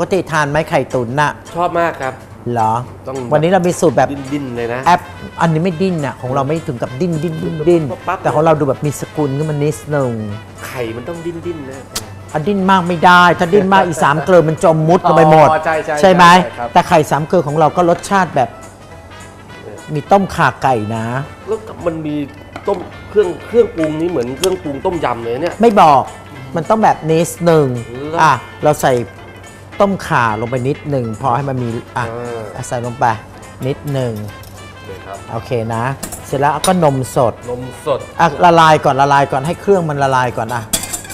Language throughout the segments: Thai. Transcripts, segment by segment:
กติทานไหมไข่ตุ๋นน่ะชอบมากครับ เหรอ ต้องวันนี้เรามีสูตรแบบดิ้นดิ้นๆเลยนะ แอป อันนี้ไม่ดิ้นน่ะของเราไม่ถึงกับดิ้นดิ้นดิ้นดิ้นปั๊บแต่ของเราดูแบบมีสกุลขึ้นมานิดนึงไข่มันต้องดิ้นดิ้นๆนะ อันดิ้นมากไม่ได้ ถ้าดิ้นมากอีสามเกลือมันจมมุดลงไปหมด อ๋อใช่ใช่ไหมใช่ครับ แต่ไข่สามเกลือของเราก็รสชาติแบบ มีต้มข่าไก่นะ แล้วมันมีต้มเครื่องเครื่องปรุงนี้เหมือนเครื่องปรุงต้มยำเลยเนี่ย ไม่บอกมันต้องแบบนิดหนึ่งแล้ว อะเราใส่ ต้มข่าลงไปนิดหนึ่งพอให้มันมีอะอ่าใส่ลงไปนิดหนึ่งเลยครับโอเคนะ เสร็จแล้วก็นมสดนมสดอะละลายก่อนละลายก่อนให้เครื่องมันละลายก่อนอะ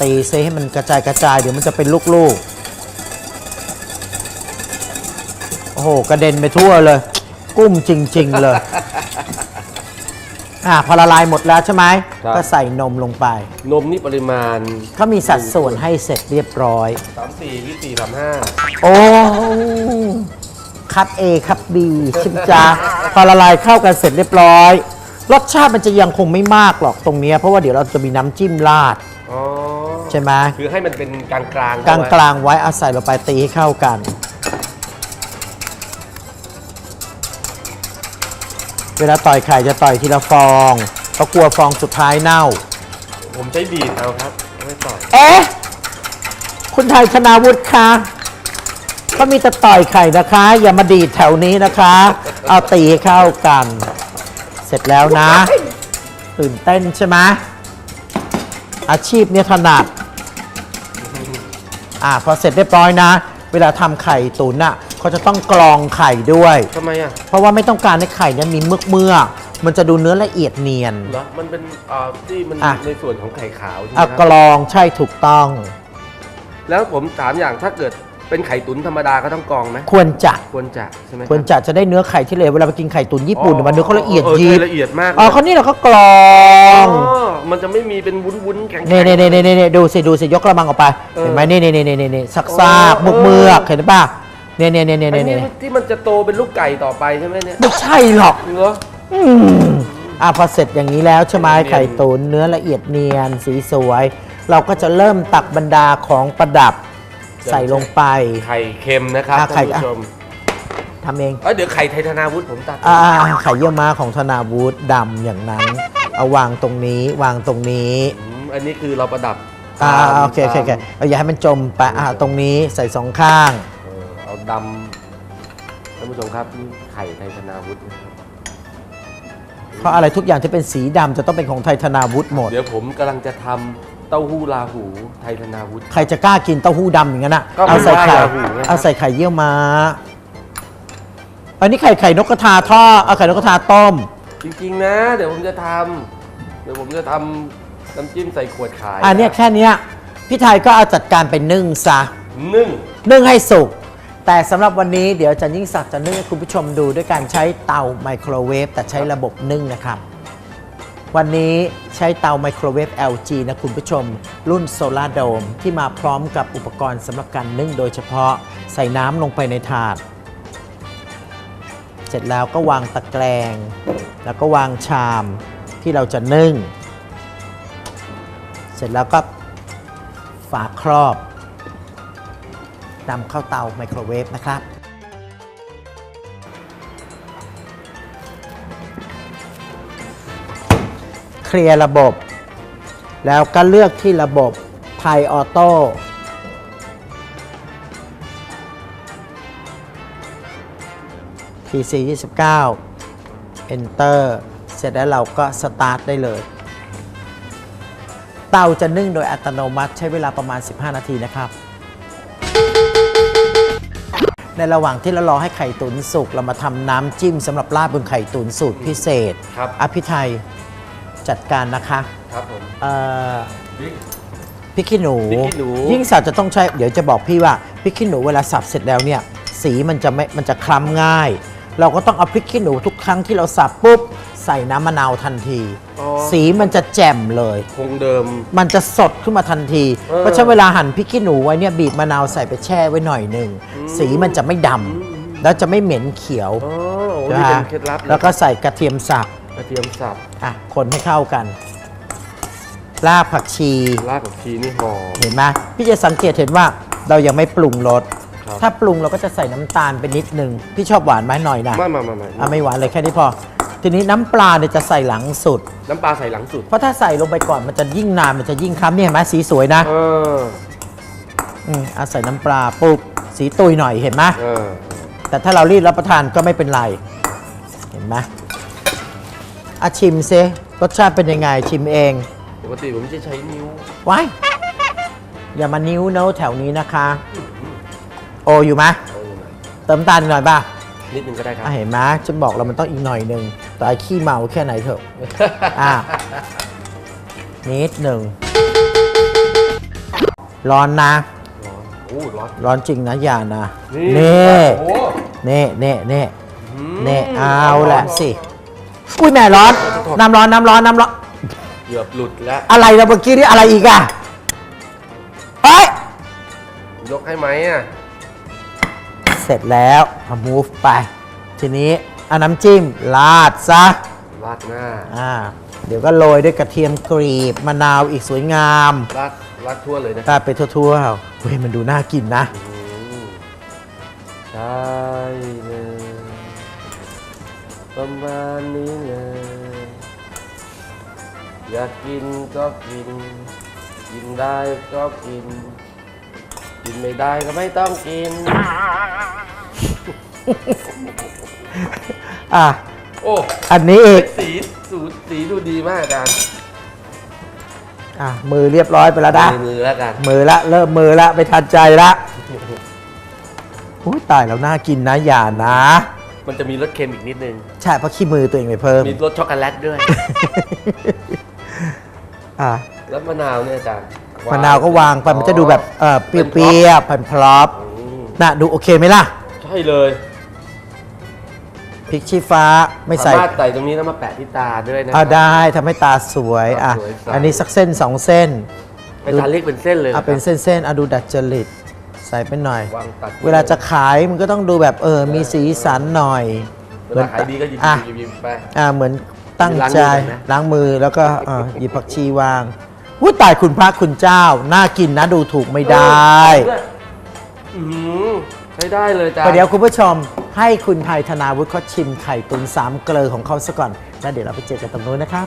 ตีซิให้มันกระจายกระจายเดี๋ยวมันจะเป็นลูกๆโอ้โหกระเด็นไปทั่วเลย กุ้มจริง ๆ เลย อะพอละลายหมดแล้วใช่ไหมครับ ก็ใส่นมลงไป นมนี่ปริมาณ เขามีสัดส่วนให้เสร็จเรียบร้อย 3 4 24 35 โอ้ครับ A ครับ B ชิมจ้าพอละลายเข้ากันเสร็จเรียบร้อย รสชาติมันจะยังคงไม่มากหรอกตรงเนี้ยเพราะว่าเดี๋ยวเราจะมีน้ำจิ้มราดอ๋อ ใช่ไหม คือให้มันเป็นกลางกลางกลางกลางๆไว้เอาใส่ลงไปตีให้เข้ากัน เวลาต่อยไข่จะต่อยทีละฟองเพราะกลัวฟองสุดท้ายเน่า ผมใช้บีบเอาครับ ไม่ต่อยเอ๊ะ คุณไทยธนาวุฒิคะเขามีแต่ต่อยไข่นะคะ อย่ามาดีดแถวนี้นะคะ เอาตีให้เข้ากัน เสร็จแล้วนะ ตื่นเต้นใช่ไหมอาชีพเนี้ยถนัดอ่าพอเสร็จเรียบร้อยนะ เวลาทำไข่ตุ๋นอะ เขาจะต้องกรองไข่ด้วย ทำไมอะเพราะว่าไม่ต้องการให้ไข่เนี่ยมีเมือกเมือกๆมันจะดูเนื้อละเอียดเนียน เหรอมันเป็นอ่าที่มันอะ ในส่วนของไข่ขาวใช่ไหมอะคกรับรองใช่ถูกต้อง แล้วผมถามอย่างถ้าเกิดเป็นไข่ตุ๋นธรรมดาก็ต้องกรองไหมควรจะควรจะใช่ไหมควรจะจะได้เนื้อไข่ที่เหลวเวลาไปกินไข่ตุ๋นญี่ปุ่นมันเนื้อเขาละเอียดใช่ยิบละเอียดมากอ๋อเขานี่เราก็กรองอ๋อมันจะไม่มีเป็นวุ้นๆแข็งๆเน่เน่เน่เน่เน่ดูสิดูสิยกกระมังออกไป เออเห็นไหมเน่เน่เน่เน่เน่เน่ซักซากเอมุอกเมือกเห็นป่ะ เน่เน่เน่เน่อันเน่นี้เน่ที่มันจะโตเป็นลูกไก่ต่อไปใช่ไหมเนี่ยไม่ใช่หรอกเหรอ อืมอะพอเสร็จอย่างนี้แล้วใช่ไหมเนียน ไข่ตุ๋นเนื้อละเอียดเนียนสีสวย เราก็จะเริ่มตักบรรดาของประดับใส่ลงไป ไข่เค็มนะครับอะท่านไข่ ผู้ชมทำเองเอ้ยเดี๋ยวไข่ไทยธนาวุฒิผมตัดอ่าไข่เยี่ยวม้าของธนาวุฒิดำอย่างนั้น เอาวางตรงนี้วางตรงนี้อืมอันนี้คือเราประดับอ่าตามโอเคโอเคโอเคตามเอาอย่าให้มันจมไปอ่าตรงนี้ใส่สองข้างเออเอา ดำท่านผู้ชมครับนี่ไข่ไทยธนาวุฒินะครับเพราะอะไรทุกอย่างที่เป็นสีดำจะต้องเป็นของไทยธนาวุฒิหมด เดี๋ยวผมกำลังจะทำเต้าหู้ลาหูไทยธนาวุฒิ ใครจะกล้ากินเต้าหู้ดำอย่างนั้นอะ ก็ไม่เอาใส่ไข่ว่าอย่าหูนะครับ เอาใส่ไข่เยี่ยวม้า อันนี้ไข่ไข่นกกระทาทอดเอาไข่นกกระทาต้ม จริงๆนะ เดี๋ยวผมจะทำเดี๋ยวผมจะทำน้ำจิ้มใส่ขวดขายอันเนี้ยแค่เนี้ยพี่ไทยก็เอาจัดการไปนึ่งซะ นึ่งนึ่งให้สุก แต่สำหรับวันนี้เดี๋ยวอาจันยิ่งศักดิ์จะนึ่งให้คุณผู้ชมดูด้วยการใช้เตาไมโครเวฟแต่ใช้ระบบนึ่งนะครับ วันนี้ใช้เตาไมโครเวฟ LG นะคุณผู้ชม รุ่นโซลา r d โดมที่มาพร้อมกับอุปกรณ์สำหรับการนึ่งโดยเฉพาะใส่น้ำลงไปในถาด เสร็จแล้วก็วางตะแกรงแล้วก็วางชามที่เราจะนึ่ง เสร็จแล้วก็ฝาครอบ นำเข้าเตาไมโครเวฟนะครับ เคลียร์ระบบ แล้วก็เลือกที่ระบบไพออโต้พีซี29 Enter เสร็จแล้วเราก็สตาร์ทได้เลยเตาจะนึ่งโดยอัตโนมัติใช้เวลาประมาณ 15 นาทีนะครับ ในระหว่างที่เรารอให้ไข่ตุ๋นสุกเรามาทำน้ำจิ้มสำหรับราดบนไข่ตุ๋นสูตรพิเศษ ครับ อภิไทยจัดการนะคะครับผมเอ่อบิ๊กพริกขี้หนู พริกขี้หนู ยิ่งสับจะต้องใช้ เดี๋ยวจะบอกพี่ว่าพริกขี้หนูเวลาสับเสร็จแล้วเนี่ย สีมันจะไม่ มันจะคล้ำง่าย เราก็ต้องเอาพริกขี้หนูทุกครั้งที่เราสับปุ๊บ ใส่น้ำมะนาวทันที อ๋อ สีมันจะแจ่มเลย คงเดิม มันจะสดขึ้นมาทันที เออเพราะฉะนั้นเวลาหั่นพริกขี้หนูไว้เนี่ยบีบมะนาวใส่ไปแช่ไว้หน่อยหนึ่งสีมันจะไม่ดำแล้วจะไม่เหม็นเขียวอ๋อโอ้ใช่นี่ไหมเป็นเคล็ดลับนะ แล้วก็ใส่กระเทียมสับกระเทียมสับอะคนให้เข้ากันรากผักชี รากผักชีนี่หอม เห็นไหมพี่จะสังเกตเห็นว่าเรายังไม่ปรุงรสครับครับ ถ้าปรุงเราก็จะใส่น้ำตาลไปนิดนึงพี่ชอบหวานไหมหน่อยนะไม่ไม่ไม่ไม่อะไม่หวานเลยแค่นี้พอ ทีนี้น้ำปลาเนี่ยจะใส่หลังสุด น้ำปลาใส่หลังสุด เพราะถ้าใส่ลงไปก่อนมันจะยิ่งนานมันจะยิ่งคล้ำเนี่ยเห็นไหมสีสวยนะเออ อืมเอาใส่น้ำปลาปุ๊บสีตุยหน่อยเห็นไหมเออ แต่ถ้าเรารีบรับประทานก็ไม่เป็นไร เห็นไหมอาชิมซิรสชาติเป็นยังไงชิมเองปกติผมจะใช้นิ้ว ไว้อย่ามานิ้วเนาแถวนี้นะคะ โออยู่ไหมเอาอยู่ไหนเติมน้ำตาลหน่อยป่ะ นิดนึงก็ได้ครับ อะเห็นไหมฉันบอกเรามันต้องอีกหน่อยหนึ่งแต่ไอ้ขี้เมาแค่ไหนเถอะ อะ นิดหนึ่ง ร้อนนะ ร้อนโอ้ร้อนร้อนจริงนะอย่านะนี่นี่โอ้นี่นี่นี่อืมนี่เอาแหละสิอุ้ยแม่ร้อนน้ำร้อนน้ำร้อนน้ำร้อนเกือบหลุดแล้ว อะไรนะเมื่อกี้นี่อะไรอีกอะเอ้ยยกให้ไหมอะ เสร็จแล้วเอา move ไป ทีนี้เอาน้ำจิ้มราดซะ ราดหน้า อ่า เดี๋ยวก็โรยด้วยกระเทียมกรีบมะนาวอีกสวยงามราดราดทั่วเลยนะราดไปทั่วๆเฮ้ยมันดูน่ากินนะ อืมใช่เลยประมาณนี้เลย อยากกินก็กิน กินได้ก็กิน กินไม่ได้ก็ไม่ต้องกิน อะ โอ้อันนี้อีก สีสูตรสีดูดีมากอาจารย์อะ มือเรียบร้อยไปแล้วนะมือมือแล้วกัน มือละ เริ่มมือละไม่ทันใจละอุ้ยตายแล้วน่ากินนะอย่านะ มันจะมีรสเค็มอีกนิดนึง ใช่เพราะขี้มือตัวเองไปเพิ่ม มีรสช็อกโกแลตด้วย อะ แล้วมะนาวเนี่ยอาจารย์ มะนาวก็วางไปมันจะดูแบบเออเปรี้ยวๆพันพลอปอืมน่ะดูโอเคไหมล่ะใช่เลยพริกชี้ฟ้าไม่ใส่สามารถใส่ตรงนี้แล้วมาแปะที่ตาด้วยนะเอาได้ทำให้ตาสวยอะสวยใสอันนี้สักเส้นสองเส้นอาจารย์เรียกเป็นเส้นเลยหรเอาเป็นเส้นๆเอาดูดัดจริตใส่ไปหน่อยวางตัดเวลาจะขายมันก็ต้องดูแบบเออมีสีสันหน่อยเวลาขายดีก็หยิบอะหยิบหยิบไปอ่าเหมือนตั้งใจล้าล้างงมืมืออก่อนนะแล้วก็เอ่อหยิบผักชีวาง วุ้ยตายคุณพระคุณเจ้า น่ากินนะดูถูกไม่ได้อือหือใช้ได้เลยอาจารย์ประเดี๋ยวคุณผู้ชมให้คุณไทยธนาวุฒิเขาชิมไข่ตุ๋นสามเกลือของเขาซะก่อน แล้วเดี๋ยวเราไปเจอกันตรงนู้นนะครับ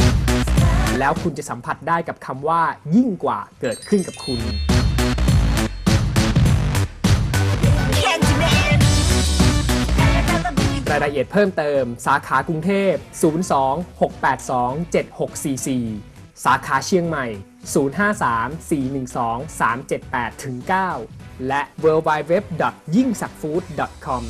แล้วคุณจะสัมผัสได้กับคำว่า ยิ่งกว่าเกิดขึ้นกับคุณ รายละเอียดเพิ่มเติม สาขากรุงเทพ 02-682-7644 สาขาเชียงใหม่ 053-412-378-9 และ w w w y i n g s a k f o o d c o m